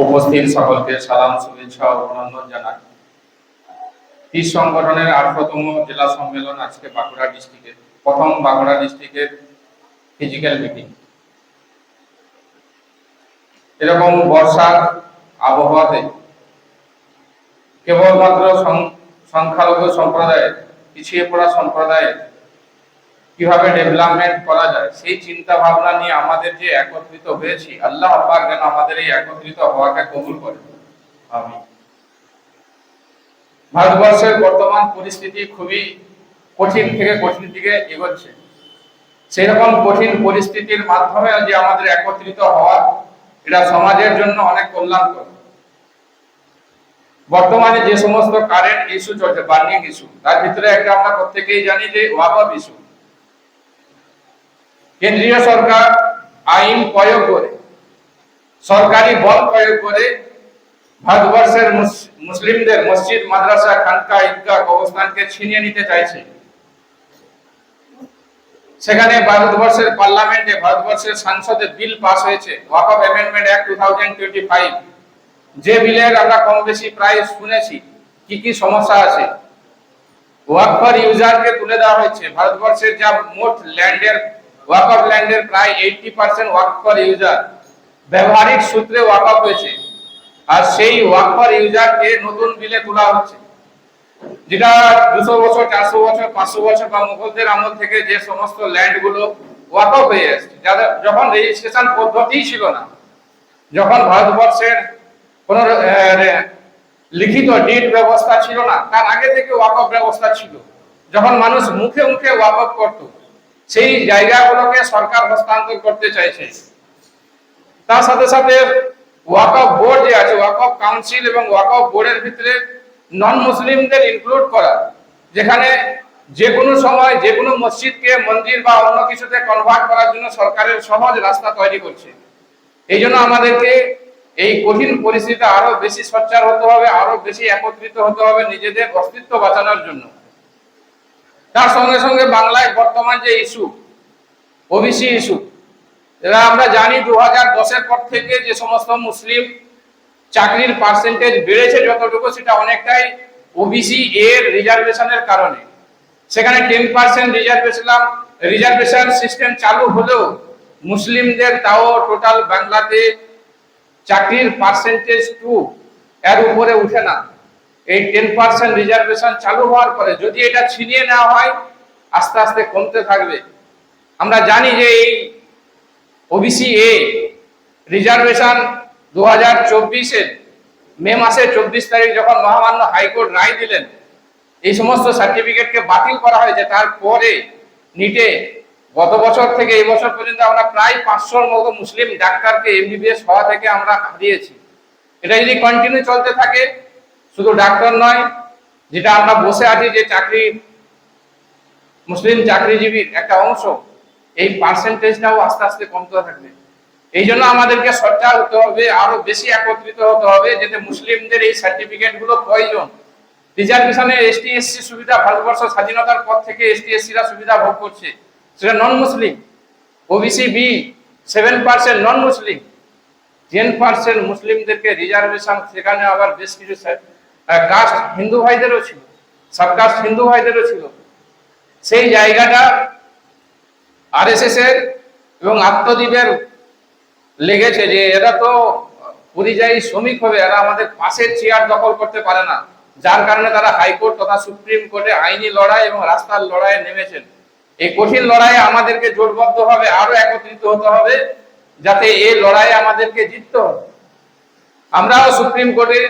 উপস্থিত সকলকে সালাম, শুভেচ্ছা অভিনন্দন জানাই। তীর সংগঠনের আঠারোতম জেলা সম্মেলন আজকে বাঁকুড়া ডিস্ট্রিক্টের প্রথম বাঁকুড়া ডিস্ট্রিক্টের ফিজিক্যাল মিটিং এরকম বর্ষার আবহাওয়াতে কেবলমাত্র সংখ্যালঘু সম্প্রদায়ের, পিছিয়ে পড়া সম্প্রদায়ের কীভাবে ডেভেলপমেন্ট করা যায়, সেই চিন্তা ভাবনা নিয়ে আমাদের যে একত্রিত হয়েছি, আল্লাহ পাক যেন আমাদের এই একত্রিত হওয়াকে কবুল করে। আমি ভারতবর্ষের বর্তমান পরিস্থিতি খুবই কঠিন থেকে কঠিন দিকে এগোচ্ছে। সেই রকম কঠিন পরিস্থিতির মাধ্যমে যে আমাদের একত্রিত হওয়া, এটা সমাজের জন্য অনেক কল্যাণকর। বর্তমানে যে সমস্ত কারেন্ট ইস্যু চলছে বার্নিং ইস্যু তার ভিতরে একটা আমরা প্রত্যেকেই জানি যে ওয়াকফ ইস্যু কেন্দ্রীয় সরকার আইন প্রয়োগ করে, সরকারি বল প্রয়োগ করে ভারতবর্ষের মুসলিমদের মসজিদ, মাদ্রাসা, খানকা, ঈদগাহ অবস্থানকে ছিনিয়ে নিতে চাইছে। সেখানে ভারতবর্ষের পার্লামেন্টে ভারতবর্ষের সংসদে বিল পাস হয়েছে ওয়াকফ amendment act two thousand twenty five যে বিলের আমরা কম বেশি প্রায় শুনেছি, কি কি সমস্যা আছে? ওয়াকফর ইউজারকে তুলে দেওয়া হয়েছে, ভারতবর্ষের যা মোট ল্যান্ডের ওয়াকফ ল্যান্ডের প্রায় এইটি পার্সেন্ট ওয়াকফর ইউজার ব্যবহারিক সূত্রে ওয়াকফ হয়েছে। আর সেই ওয়াকফর ইউজারকে নতুন বিলে তোলা হচ্ছে। যেটা দুশো বছর, চারশো বছর, পাঁচশো বছর বা মুঘলদের আমল থেকে যে সমস্ত ল্যান্ডগুলো ওয়াকফ হয়ে আসছে যাদের যখন রেজিস্ট্রেশন পদ্ধতিই ছিল না, যখন ভারতবর্ষের কোন লিখিত ডিট ব্যবস্থা ছিল না, তার আগে থেকে ওয়াকফ ব্যবস্থা ছিল। যখন মানুষ মুখে মুখে ওয়াকফ করত সেই জায়গাগুলোকে সরকার হস্তান্তর করতে চাইছে। তার সাথে সাথে ওয়াকফ বোর্ড যে আছে ওয়াকফ কাউন্সিল এবং ওয়াকফ বোর্ডের ভিতরে নন মুসলিমদের ইনক্লুড করা। যেখানে যে কোনো সময় যে কোনো মসজিদকে মন্দির বা অন্য কিছুতে কনভার্ট করার জন্য সরকারের সহজ রাস্তা তৈরি করছে। এই জন্য আমাদেরকে এই কঠিন পরিস্থিতিতে আরও বেশি সোচ্চার হতে হবে, আরও বেশি একত্রিত হতে হবে নিজেদের অস্তিত্ব বাঁচানোর জন্য। তার সঙ্গে সঙ্গে বাংলায় বর্তমান যে ইস্যু ওবিসি ইস্যু এরা আমরা জানি দু হাজার দশের পর থেকে যে সমস্ত মুসলিম চাকরির পার্সেন্টেজ বেড়েছে যতটুকু, সেটা অনেকটাই ওবিসি এর রিজার্ভেশনের কারণে। সেখানে ten percent reservation reservation system চালু হলেও মুসলিমদের তাও টোটাল বাংলাতে চাকরির পার্সেন্টেজ টু এর উপরে উঠে না। এই টেন পার্সেন্ট রিজার্ভেশন চালু হওয়ার পরে যদি এটা ছিনিয়ে নেওয়া হয়, আস্তে আস্তে কমতে থাকবে। আমরা জানি যে এই ওবিসি এ রিজার্ভেশন দু হাজার চব্বিশের মে মাসের চব্বিশ তারিখ যখন মহামান্য হাইকোর্ট রায় দিলেন, এই সমস্ত সার্টিফিকেটকে বাতিল করা হয়েছে, তারপরে নিটে গত বছর থেকে এই বছর পর্যন্ত আমরা প্রায় পাঁচশোর মতো মুসলিম ডাক্তারকে এমবিবিএস হওয়া থেকে আমরা হারিয়েছি। এটা যদি কন্টিনিউ চলতে থাকে শুধু ডাক্তার নয়, যেটা আমরা বসে আছি যে চাকরি, মুসলিম চাকরিজীবীর একটা অংশ, এই পার্সেন্টেজটাও আস্তে আস্তে কমতে থাকবে। এই জন্য আমাদেরকে সচ্চার হতে হবে, আরও বেশি একত্রিত হতে হবে, যাতে মুসলিমদের এই সার্টিফিকেটগুলো প্রয়োজন রিজার্ভেশনের এসটি এসসি সুবিধা, ভারতবর্ষ স্বাধীনতার পর থেকে এসটি এসসিরা সুবিধা ভোগ করছে। সেটা non Muslim OBC B seven percent non Muslim ten percent মুসলিমদেরকে রিজার্ভেশন সেখানে আবার বেশ কিছু কাস্ট হিন্দু ভাইদেরও ছিল সাবকাস্ট হিন্দু ভাইদেরও ছিল। সেই জায়গাটা আরএসএস এর এবং আত্মদ্বীপের লেগেছে যে এরা তো পরিযায়ী শ্রমিক হবে, এরা আমাদের পাশের চেয়ার দখল করতে পারে না। যার কারণে তারা হাইকোর্ট তথা সুপ্রিম কোর্টে আইনি লড়াই এবং রাস্তার লড়াইয়ে নেমেছেন। এই কঠিন লড়াইয়ে আমাদেরকে জোটবদ্ধ হবে আরও একত্রিত হতে হবে, যাতে এই লড়াইয়ে আমাদেরকে জিততে হবে। আমরাও সুপ্রিম কোর্টে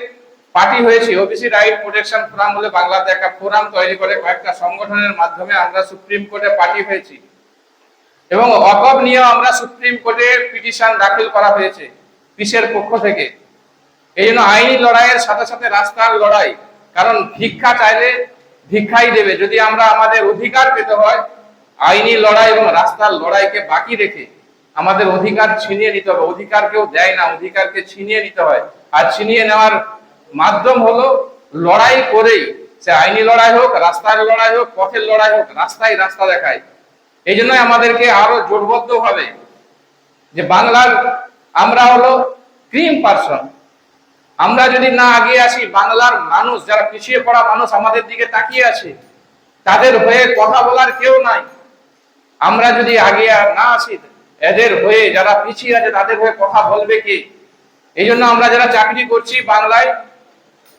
পার্টি হয়েছি। ওবিসি রাইট প্রোটেকশন ফোরাম বলে বাংলাতে একটা ফোরাম তৈরি করে। কয়েকটা সংগঠনের মাধ্যমে আমরা সুপ্রিম কোর্টে পার্টি হয়েছি। এবং অকব নিয়েও আমরা সুপ্রিম কোর্টে পিটিশন দাখিল করা হয়েছে পিসের পক্ষ থেকে। এই জন্য আইনি লড়াইয়ের সাথে সাথে রাস্তার লড়াই। কারণ ভিক্ষা চাইলে ভিক্ষাই দেবে। যদি আমরা আমাদের অধিকার পেতে হয়, আইনি লড়াই এবং রাস্তার লড়াইকে বাকি রেখে আমাদের অধিকার ছিনিয়ে নিতে হবে। অধিকার কেউ দেয় না, অধিকারকে ছিনিয়ে নিতে হয়। আর ছিনিয়ে নেওয়ার মাধ্যম হলো লড়াই করেই, সে আইনি লড়াই হোক, রাস্তার লড়াই হোক, পথের লড়াই হোক, রাস্তায় রাস্তা দেখায়। এই জন্য আমাদেরকে আরও জোটবদ্ধ হবে যে বাংলার আমরা হলো ক্রিম পার্সন। আমরা যদি না আগে আসি, বাংলার মানুষ, যারা পিছিয়ে পড়া মানুষ আমাদের দিকে তাকিয়ে আছে, তাদের হয়ে কথা বলার কেউ নাই। আমরা যদি আগে আর না আসি, এদের হয়ে যারা পিছিয়ে আছে, তাদের হয়ে কথা বলবে কে? এই জন্য আমরা যারা চাকরি করছি বাংলায়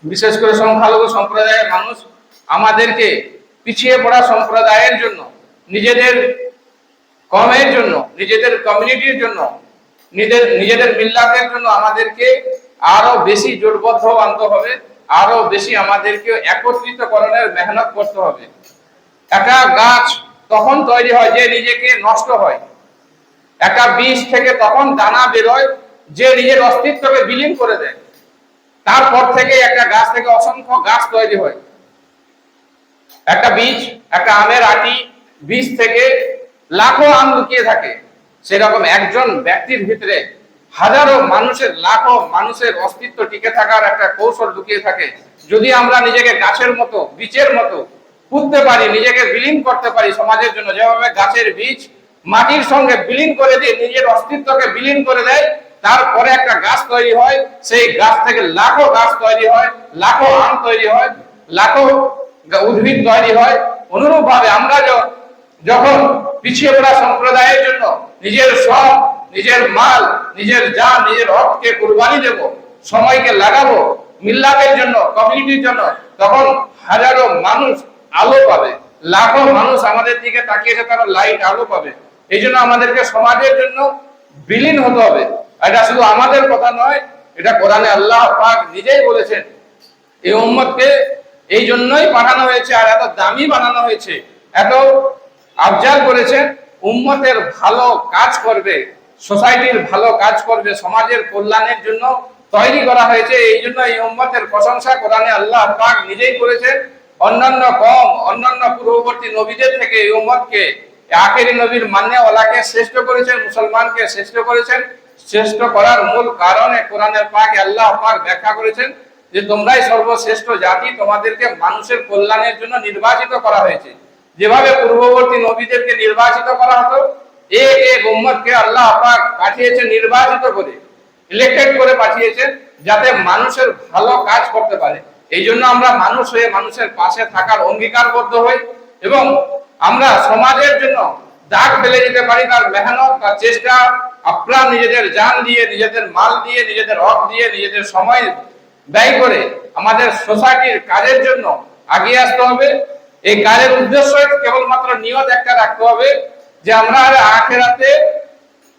বিশেষ করে সংখ্যালঘু সম্প্রদায়ের মানুষ আমাদেরকে পিছিয়ে পড়া সম্প্রদায়ের জন্য, নিজেদের কমের জন্য, নিজেদের কমিউনিটির জন্য, নিজেদের নিজেদের মিল্লাতের জন্য আমাদেরকে আরও বেশি জোটবদ্ধ আনতে হবে, আরও বেশি আমাদেরকে একত্রিত একত্রিতকরণের মেহনত করতে হবে। একটা গাছ তখন তৈরি হয় যে নিজেকে নষ্ট হয়। একটা বীজ থেকে তখন দানা বেরোয় যে নিজের অস্তিত্বকে বিলীন করে দেয়। তারপর থেকে একটা গাছ থেকে অসংখ্য গাছ তৈরি হয়। একটা বীজ, একটা আমের আটি, বীজ থেকে লাখো আম লুকিয়ে থাকে। সেরকম একজন ব্যক্তির ভিতরে হাজারো মানুষের, লাখো মানুষের অস্তিত্ব টিকে থাকার একটা কৌশল লুকিয়ে থাকে। যদি আমরা নিজেকে গাছের মতো, বীজের মতো পুঁততে পারি, নিজেকে বিলীন করতে পারি সমাজের জন্য, যেভাবে গাছের বীজ মাটির সঙ্গে বিলীন করে দিয়ে নিজের অস্তিত্বকে বিলীন করে দেয় তারপরে একটা গাছ তৈরি হয়, সেই গাছ থেকে লাখো গাছ তৈরি হয়, লাখো আম তৈরি হয়, লাখো উদ্ভিদ তৈরি হয়। অনুরূপ ভাবে আমরা যখন পিছিয়ে পড়া সম্প্রদায়ের জন্য নিজের সব নিজের মাল, নিজের জান, নিজের হককে কুরবানি দেব, সময়কে লাগাবো, মিল্লাতের জন্য কমিউনিটির জন্য, তখন হাজারো মানুষ আলো পাবে, লাখো মানুষ আমাদের দিকে তাকিয়েছে তারা লাইট আলো পাবে। এই জন্য আমাদেরকে সমাজের জন্য বিলীন হতে হবে। এটা শুধু আমাদের কথা নয়, এটা কোরআনে আল্লাহ পাক নিজেই বলেছেন। এই উম্মতকে এই জন্যই পাঠানো হয়েছে আর এত দামি বানানো হয়েছে, এত আবজাল করেছেন, উম্মতের ভালো কাজ করবে, সোসাইটির ভালো কাজ করবে, সমাজের কল্যাণের জন্য তৈরি করা হয়েছে, এই জন্য এই উম্মতের প্রশংসা কোরআনে আল্লাহ পাক নিজেই করেছেন। অন্যান্য কম, অন্যান্য পূর্ববর্তী নবীদের থেকে এই উম্মতকে আখেরি নবীর মান্য ওলাকে শ্রেষ্ঠ করেছেন, মুসলমানকে শ্রেষ্ঠ করেছেন। শ্রেষ্ঠ করার মূল কারণে কোরআনের পাক আল্লাহ পাক ব্যাখ্যা করেছেন যে তোমরাই সর্বশ্রেষ্ঠ জাতি, তোমাদেরকে মানুষের কল্যাণের জন্য নির্বাচিত করা হয়েছে। যেভাবে পূর্ববর্তী নবীদেরকে নির্বাচিত করা হতো এক এক উম্মতকে আল্লাহ পাক পাঠিয়েছেন নির্বাচিত করে ইলেক্টেড করে পাঠিয়েছেন যাতে মানুষের ভালো কাজ করতে পারে। এই জন্য আমরা মানুষ হয়ে মানুষের পাশে থাকার অঙ্গীকারবদ্ধ হই এবং আমরা সমাজের জন্য দাগ ফেলে যেতে পারি, তার মেহনত তার চেষ্টা, আপ্রাণ নিজেদের জান দিয়ে, নিজেদের মাল দিয়ে, নিজেদের হক দিয়ে, নিজেদের সময় ব্যয় করে আমাদের সোসাইটির কাজের জন্য আগিয়ে আসতে হবে। এই কাজের উদ্দেশ্য কেবলমাত্র নিয়ত একটা রাখতে হবে যে আমরা আখেরাতে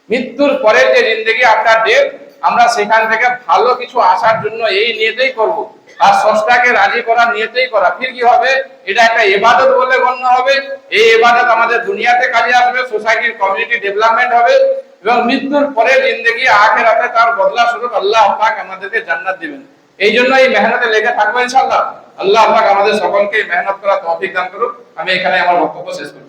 মৃত্যুর পরের যে জিন্দগি আপনার ডেট আমরা সেখান থেকে ভালো কিছু আসার জন্য এই নিয়েতেই করব। আর স্রষ্টাকে রাজি করার নিয়েতেই করা। ফির কি হবে? এটা একটা ইবাদত বলে গণ্য হবে। এই ইবাদত আমাদের দুনিয়াতে কাজে আসবে, সোসাইটির কমিউনিটি ডেভেলপমেন্ট হবে এবং মৃত্যুর পরে জিন্দগি আখেরাতে তার বদলা স্বরূপ আল্লাহ পাক আমাদেরকে জান্নাত দিবেন। এই জন্য এই মেহনতে লেগে থাকব ইনশাআল্লাহ। আল্লাহ পাক আমাদের সকলকে মেহনত করা তৌফিক দান করুক। আমি এখানে আমার বক্তব্য শেষ করি